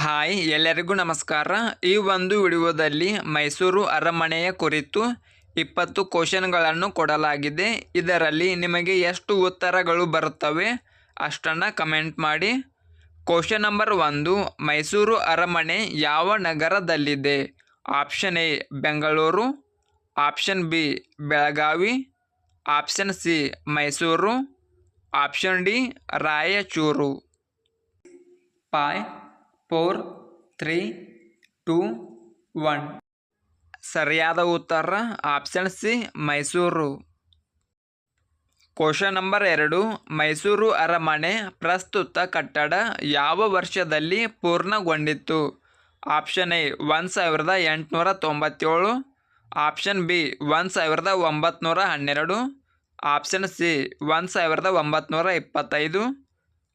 Hi, ಎಲ್ಲರಿಗೂ ನಮಸ್ಕಾರ. ಈ ಒಂದು ವಿಡಿಯೋದಲ್ಲಿ ಮೈಸೂರು ಅರಮನೆಯ ಕುರಿತು ಇಪ್ಪತ್ತು ಕ್ವಶನ್ಗಳನ್ನು ಕೊಡಲಾಗಿದೆ. ಇದರಲ್ಲಿ ನಿಮಗೆ ಎಷ್ಟು ಉತ್ತರಗಳು ಬರುತ್ತವೆ ಅಷ್ಟನ್ನು ಕಮೆಂಟ್ ಮಾಡಿ. ಕ್ವಶನ್ ನಂಬರ್ ಒಂದು, ಮೈಸೂರು ಅರಮನೆ ಯಾವ ನಗರದಲ್ಲಿದೆ? Option A, Bengaluru. Option B, Belagavi. Option C, Mysuru. Option D, Raichur. Five four three two one ಸರಿಯಾದ ಉತ್ತರ option C Mysuru. Question number ಎರಡು, ಮೈಸೂರು ಅರಮನೆ ಪ್ರಸ್ತುತ ಕಟ್ಟಡ ಯಾವ ವರ್ಷದಲ್ಲಿ ಪೂರ್ಣಗೊಂಡಿತ್ತು? ಆಪ್ಷನ್ ಎ ಒಂದು ಸಾವಿರದ ಎಂಟುನೂರ ತೊಂಬತ್ತೇಳು. ಆಪ್ಷನ್ ಬಿ ಒಂದು ಸಾವಿರದ ಒಂಬತ್ನೂರ ಹನ್ನೆರಡು. ಆಪ್ಷನ್ ಸಿ ಒಂದು ಸಾವಿರದ ಒಂಬತ್ನೂರ ಇಪ್ಪತ್ತೈದು.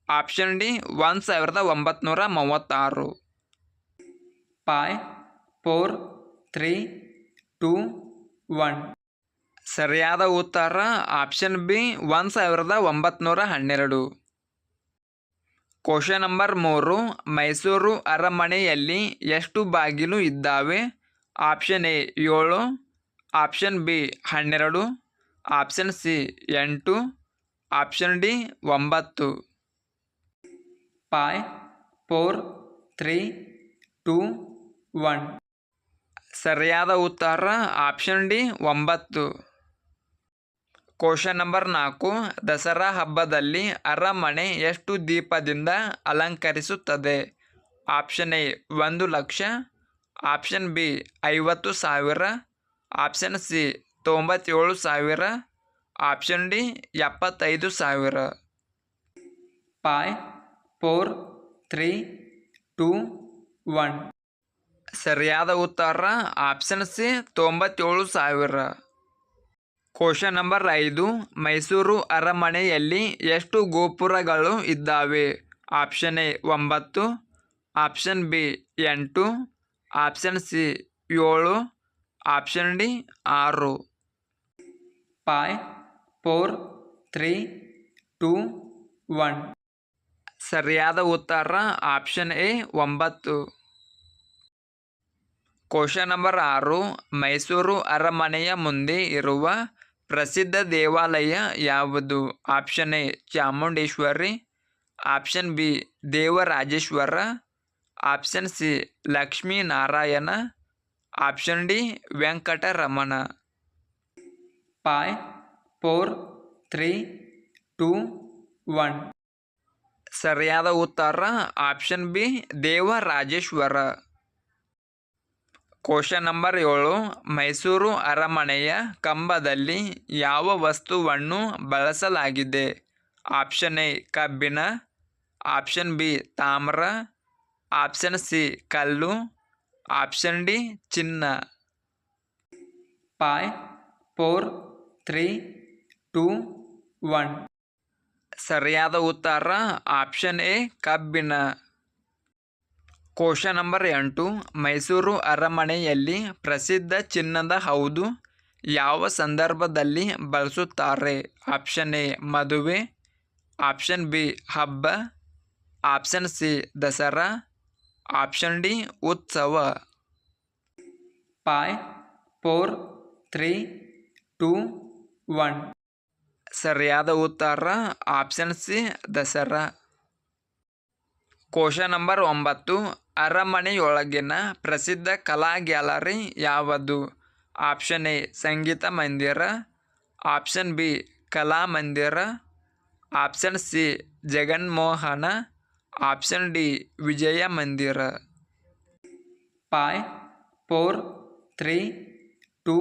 ಆಪ್ಷನ್ ಡಿ ಒಂದು ಸಾವಿರದ ಒಂಬತ್ನೂರ ಮೂವತ್ತಾರು. Five four three two one ಸರಿಯಾದ ಉತ್ತರ ಆಪ್ಷನ್ ಬಿ ಒಂದು ಸಾವಿರದ ಒಂಬತ್ನೂರ ಹನ್ನೆರಡು. ಕ್ವಶನ್ ನಂಬರ್ ಮೂರು, ಮೈಸೂರು ಅರಮನೆಯಲ್ಲಿ ಎಷ್ಟು ಬಾಗಿಲು ಇದ್ದಾವೆ? ಆಪ್ಷನ್ ಎ ಏಳು. ಆಪ್ಷನ್ ಬಿ ಹನ್ನೆರಡು. ಆಪ್ಷನ್ ಸಿ ಎಂಟು. ಆಪ್ಷನ್ ಡಿ ಒಂಬತ್ತು. Five four three two one ಸರಿಯಾದ ಉತ್ತರ ಆಪ್ಷನ್ ಡಿ ಒಂಬತ್ತು. ಕ್ವಶನ್ ನಂಬರ್ ನಾಲ್ಕು, ದಸರಾ ಹಬ್ಬದಲ್ಲಿ ಅರಮನೆ ಎಷ್ಟು ದೀಪದಿಂದ ಅಲಂಕರಿಸುತ್ತದೆ? ಆಪ್ಷನ್ ಎ ಒಂದು ಲಕ್ಷ. ಆಪ್ಷನ್ ಬಿ ಐವತ್ತು ಸಾವಿರ. ಆಪ್ಷನ್ ಸಿ ತೊಂಬತ್ತೇಳು ಸಾವಿರ. ಆಪ್ಷನ್ ಡಿ ಎಪ್ಪತ್ತೈದು ಸಾವಿರ. Five four three two one. ಸರಿಯಾದ ಉತ್ತರ ಆಪ್ಷನ್ ಸಿ ತೊಂಬತ್ತೇಳು ಸಾವಿರ. ಕ್ವಶನ್ ನಂಬರ್ ಐದು, ಮೈಸೂರು ಅರಮನೆಯಲ್ಲಿ ಎಷ್ಟು ಗೋಪುರಗಳು ಇದ್ದಾವೆ? ಆಪ್ಷನ್ ಎ ಒಂಬತ್ತು, ಆಪ್ಷನ್ ಬಿ ಎಂಟು, ಆಪ್ಷನ್ ಸಿ ಏಳು, ಆಪ್ಷನ್ ಡಿ ಆರು. Five four, three, two, one. ಸರಿಯಾದ ಉತ್ತರ ಆಪ್ಷನ್ ಎ ಒಂಬತ್ತು. ಕ್ವಶನ್ ನಂಬರ್ ಆರು, ಮೈಸೂರು ಅರಮನೆಯ ಮುಂದೆ ಇರುವ ಪ್ರಸಿದ್ಧ ದೇವಾಲಯ ಯಾವುದು? Option A, Chamundeshwari. Option B, Devarajeshwara. Option C, Lakshminarayana. Option D, Venkataramana. Five four three two one ಸರಿಯಾದ ಉತ್ತರ option B Devarajeshwara question number ಏಳು, ಮೈಸೂರು ಅರಮನೆಯ ಕಂಬದಲ್ಲಿ ಯಾವ ವಸ್ತುವನ್ನು ಬಳಸಲಾಗಿದೆ? ಆಪ್ಷನ್ ಎ ಕಬ್ಬಿಣ. ಆಪ್ಷನ್ ಬಿ ತಾಮ್ರ. ಆಪ್ಷನ್ ಸಿ ಕಲ್ಲು. ಆಪ್ಷನ್ ಡಿ ಚಿನ್ನ. Five four three two one ಸರಿಯಾದ ಉತ್ತರ ಆಪ್ಷನ್ ಎ ಕಬ್ಬಿನ ಕೋಶ ನಂಬರ್ ಎಂಟು. ಮೈಸೂರು ಅರಮನೆಯಲ್ಲಿ ಪ್ರಸಿದ್ಧ ಚಿನ್ನದ ಹೌದು ಯಾವ ಸಂದರ್ಭದಲ್ಲಿ ಬಳಸುತ್ತಾರೆ? ಆಪ್ಷನ್ ಎ, ಮದುವೆ. ಆಪ್ಷನ್ ಬಿ, ಹಬ್ಬ. Option C, Dasara. Option D, ಉತ್ಸವ. Five four three two one ಸರಿಯಾದ ಉತ್ತರ option C Dasara question number ಒಂಬತ್ತು, ಅರಮನೆಯೊಳಗಿನ ಪ್ರಸಿದ್ಧ ಕಲಾ ಗ್ಯಾಲರಿ ಯಾವುದು? ಆಪ್ಷನ್ ಎ, ಸಂಗೀತ ಮಂದಿರ. Option B, Kala Mandira. Option C, Jaganmohana. Option D, Vijaya Mandira. Five four three two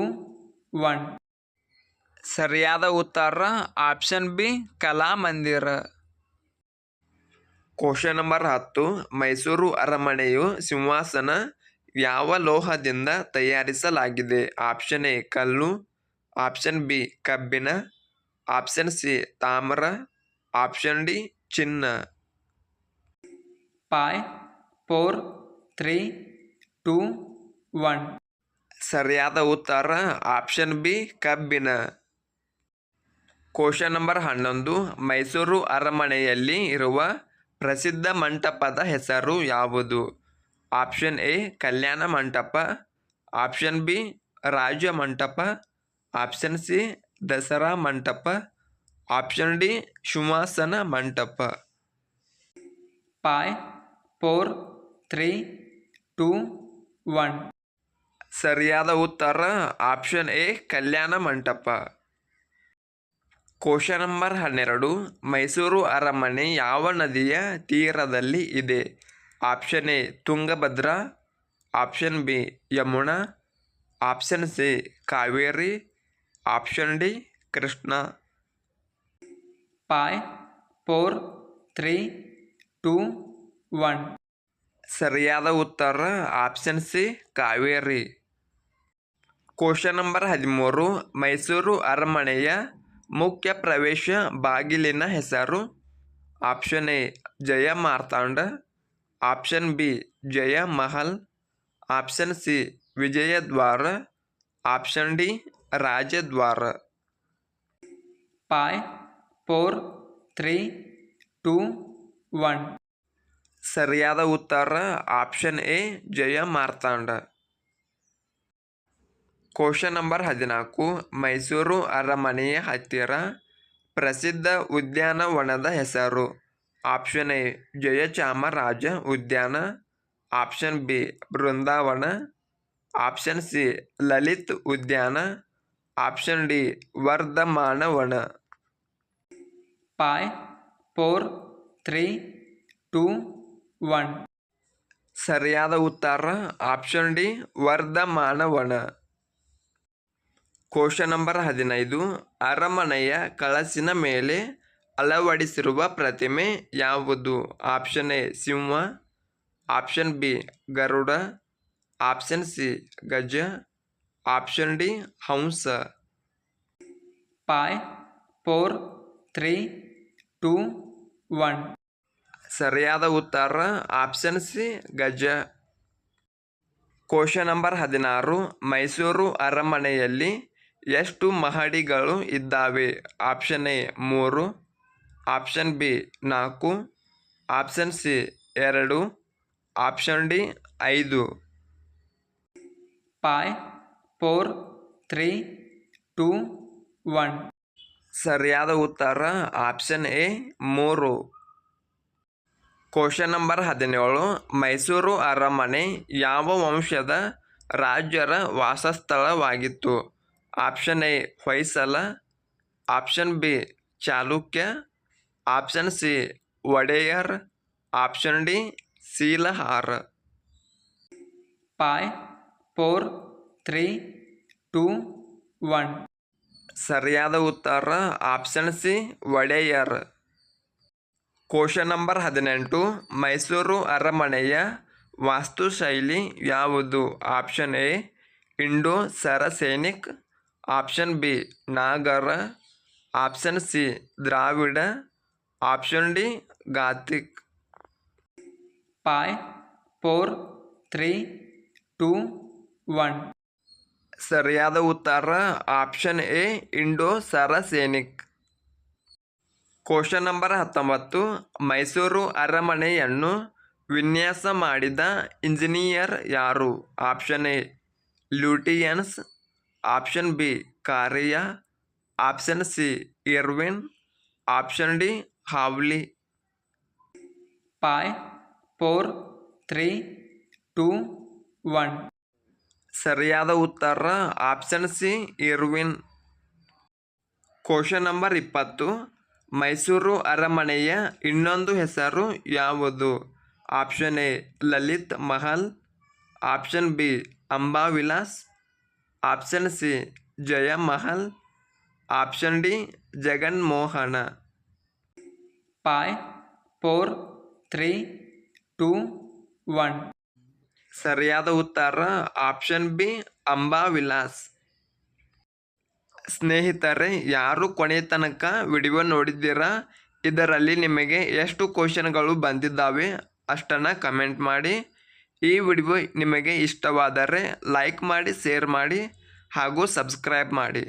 one ಸರಿಯಾದ ಉತ್ತರ ಆಪ್ಷನ್ ಬಿ ಕಲಾ ಮಂದಿರ. ಕ್ವಶನ್ ನಂಬರ್ ಹತ್ತು ಮೈಸೂರು ಅರಮನೆಯು ಸಿಂಹಾಸನ ಯಾವ ಲೋಹದಿಂದ ತಯಾರಿಸಲಾಗಿದೆ? ಆಪ್ಷನ್ ಎ ಕಲ್ಲು. ಆಪ್ಷನ್ ಬಿ ಕಬ್ಬಿಣ. ಆಪ್ಷನ್ ಸಿ ತಾಮ್ರ. ಆಪ್ಷನ್ ಡಿ ಚಿನ್ನ. Five four three two one ಸರಿಯಾದ ಉತ್ತರ ಆಪ್ಷನ್ ಬಿ ಕಬ್ಬಿಣ. ಕ್ವಶನ್ ನಂಬರ್ ಹನ್ನೊಂದು. ಮೈಸೂರು ಅರಮನೆಯಲ್ಲಿ ಇರುವ ಪ್ರಸಿದ್ಧ ಮಂಟಪದ ಹೆಸರು ಯಾವುದು? Option A Kalyana Mantapa. Option B ರಾಜ ಮಂಟಪ. ಆಪ್ಷನ್ ಸಿ ದಸರಾ ಮಂಟಪ. ಆಪ್ಷನ್ ಡಿ ಶುಮಾಸನ ಮಂಟಪ. Five four three two one ಸರಿಯಾದ ಉತ್ತರ ಆಪ್ಷನ್ ಎ ಕಲ್ಯಾಣ ಮಂಟಪ. ಕೋಶ ನಂಬರ್ ಹನ್ನೆರಡು. ಮೈಸೂರು ಅರಮನೆ ಯಾವ ನದಿಯ ತೀರದಲ್ಲಿ ಇದೆ? Option A Tungabhadra. Option B Yamuna. Option C Kaveri. Option D Krishna. Five four three two one ಸರಿಯಾದ ಉತ್ತರ ಆಪ್ಷನ್ ಸಿ ಕಾವೇರಿ. ಕೋಶ ನಂಬರ್ ಹದಿಮೂರು. ಮೈಸೂರು ಅರಮನೆಯ ಮುಖ್ಯ ಪ್ರವೇಶ ಬಾಗಿಲಿನ ಹೆಸರು option A Jaya Marthanda option B Jaya Mahal option C Vijayadwara option D Rajadwara five four three two one ಸರಿಯಾದ ಉತ್ತರ ಆಪ್ಷನ್ ಎ ಜಯ ಮಾರ್ತಾಂಡ ಕೋಶ ನಂಬರ್ ಹದಿನಾಲ್ಕು. ಮೈಸೂರು ಅರಮನೆಯ ಹತ್ತಿರ ಪ್ರಸಿದ್ಧ ಉದ್ಯಾನವನದ ಹೆಸರು. ಆಪ್ಷನ್ ಎ ಜಯಚಾಮರಾಜ ಉದ್ಯಾನ. Option B Brindavan. Option C Lalit ಉದ್ಯಾನ. Option D ವರ್ಧಮಾನವನ. Five four three two one ಸರಿಯಾದ ಉತ್ತರ ಆಪ್ಷನ್ ಡಿ ವರ್ಧಮಾನವನ. ಕೋಶ ನಂಬರ್ ಹದಿನೈದು. ಅರಮನೆಯ ಕಳಸಿನ ಮೇಲೆ ಅಳವಡಿಸಿರುವ ಪ್ರತಿಮೆ ಯಾವುದು? ಆಪ್ಷನ್ ಎ ಸಿಂಹ. Option B Garuda. Option C ಗಜ. ಆಪ್ಷನ್ ಡಿ ಹಂಸ. Five four three two one ಸರಿಯಾದ ಉತ್ತರ ಆಪ್ಷನ್ ಸಿ ಗಜ. ಕೋಶ ನಂಬರ್ ಹದಿನಾರು. ಮೈಸೂರು ಅರಮನೆಯಲ್ಲಿ ಎಷ್ಟು ಮಹಡಿಗಳು ಇದ್ದಾವೆ. ಆಪ್ಷನ್ ಎ ಮೂರು ಆಪ್ಷನ್ ಬಿ ನಾಲ್ಕು ಆಪ್ಷನ್ ಸಿ ಎರಡು ಆಪ್ಷನ್ ಡಿ ಐದು. Five four three two one. ಸರಿಯಾದ ಉತ್ತರ ಆಪ್ಷನ್ ಎ ಮೂರು. ಕ್ವಶನ್ ನಂಬರ್ ಹದಿನೇಳು ಮೈಸೂರು ಅರಮನೆ ಯಾವ ವಂಶದ ರಾಜರ ವಾಸಸ್ಥಳವಾಗಿತ್ತು? Option A Hoysala option B Chalukya option C Wodeyar option D Silahara five four three two one ಸರಿಯಾದ ಉತ್ತರ ಆಪ್ಷನ್ ಸಿ ಒಡೆಯರ್ ಕೋಶ ನಂಬರ್ ಹದಿನೆಂಟು ಮೈಸೂರು ಅರಮನೆಯ ವಾಸ್ತುಶೈಲಿ ಯಾವುದು option A Indo Saracenic option B Nagara. Option C Dravida. Option D Gothic five four three two one ಸರಿಯಾದ ಉತ್ತರ option A Indo Saracenic question number ಹತ್ತೊಂಬತ್ತು ಮೈಸೂರು ಅರಮನೆಯನ್ನು ವಿನ್ಯಾಸ ಮಾಡಿದ ಇಂಜಿನಿಯರ್ ಯಾರು? Option A Lutyens option B ಕಾರಿಯಾ option C Irwin option D Hawley five four three two one ಸರಿಯಾದ ಉತ್ತರ option C Irwin ಕೋಶ ನಂಬರ್ ಇಪ್ಪತ್ತು. ಮೈಸೂರು ಅರಮನೆಯ ಇನ್ನೊಂದು ಹೆಸರು ಯಾವುದು? Option A Lalit Mahal. Option B Ambavilas. Option C Jaya Mahal option D Jaganmohana five four three two one ಸರಿಯಾದ ಉತ್ತರ ಆಪ್ಷನ್ ಬಿ ಅಂಬಾ ವಿಲಾಸ್. ಸ್ನೇಹಿತರೆ ಯಾರು ಕೊನೆಯ ತನಕ ವಿಡಿಯೋ ನೋಡಿದ್ದೀರಾ? ಇದರಲ್ಲಿ ನಿಮಗೆ ಎಷ್ಟು ಕ್ವಶನ್ಗಳು ಬಂದಿದ್ದಾವೆ? ಅಷ್ಟನ್ನು ಕಮೆಂಟ್ ಮಾಡಿ. ಈ ವಿಡಿಯೋ ನಿಮಗೆ ಇಷ್ಟವಾದರೆ ಲೈಕ್ ಮಾಡಿ ಶೇರ್ ಮಾಡಿ ಹಾಗೂ ಸಬ್ಸ್ಕ್ರೈಬ್ ಮಾಡಿ.